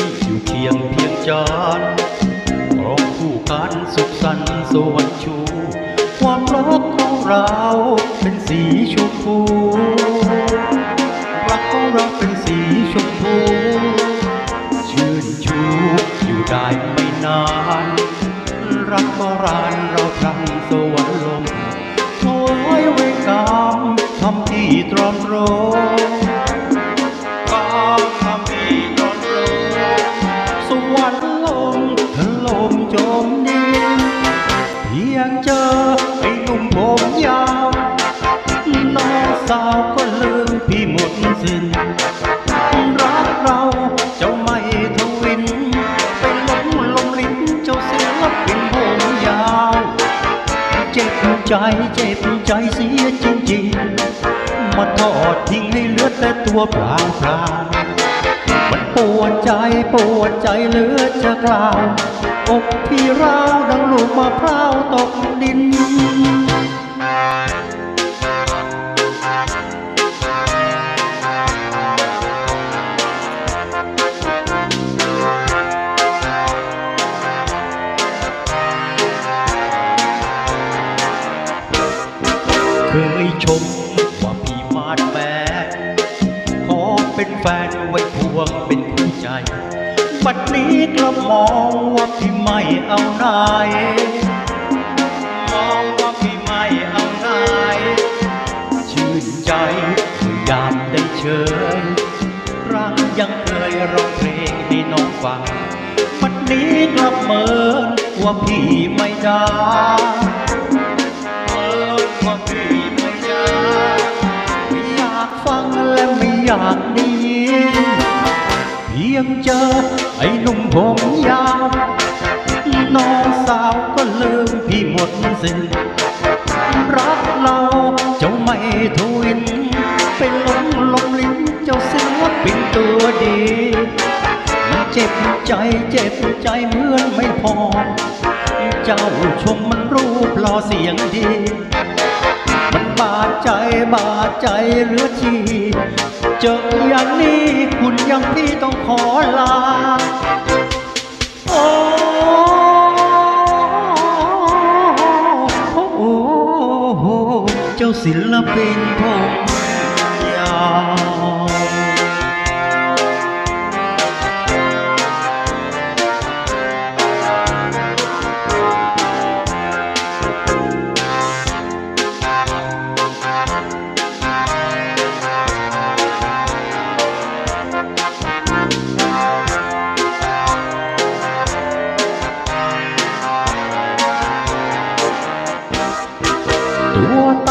ยอยู่เคียงเพียงจานร้องคู่กันสุขสันต์สวรรค์ชู ความรักของเราเป็นสีชมพู รักของเราเป็นสีชมพู ชื่นชูอยู่ได้ไม่นาน รักโบราณเราทำสวรรค์ลมถวายไว้กรรมทำที่ตรอมโรง ยงเจอไอ้หนุ่มผมยาวน้องสาวก็ลืมพี่หมดสิ้นรักเราเจ้าไม่ทวินไปหลงลมลิ้นเจ้าเสือเป็นผมยาวเจ็บใจเจ็บใจเสียจริงๆมาทอดทิ้งให้เลือดแต่ตัวเปล่าเปล่ามันปวดใจปวดใจเหลือจะกล่าว อกพี่ร้าวดังลูกมะพร้าวตกดิน เคยชมว่าพี่มาดแมนขอเป็นแฟนไว้พวงเป็นคู่ใจ บัดนี้กลับมองว่าพี่ไม่เอาไหนมองว่าพี่ไม่เอาไหนชื่นใจเมื่อยามได้เชยรักยังเคยร้องเพลงให้น้องฟังบัดนี้กลับเมินว่าพี่ไม่ได้ ยงเจอ ไอ้หนุ่มผมยาว น้องสาวก็ลืมพี่หมดสิ้นรักเราเจ้าไม่ทวินเป็นลงลมลิ้นเจ้าเสือเป็นตัวดีมันเจ็บใจเจ็บใจเหมือนไม่พอ เจ้าชมมันรูปหล่อเสียงดี มันบาดใจบาดใจเหลือทีเจออย่างนี้คุณยังพี่ต้องขอลา โอ้โอ้เจ้าศิลปินผม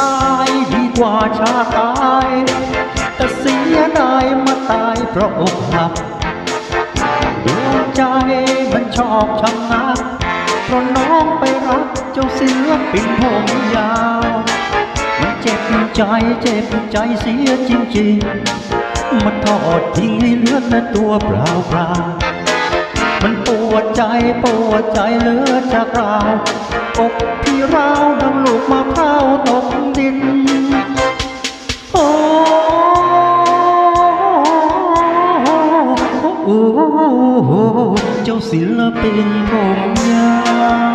ายดีกว่าชาตาย แต่เสียดายมาตายเพราะอกหักดวงใจมันชอบชะงักเพราะน้องไปรักเจ้าศิลปินผมยาว มันเจ็บใจเจ็บใจเสียจริงๆ มันทอดทิ้งให้เลือดแต่ตัวเปล่าเปล่ามันปว วดใจปวดใจเหลือจะกล่าวอกพี่ราวดังลูกมะพร้าวตกดิน โอ้โอ้เจ้าศิลปินผมยาว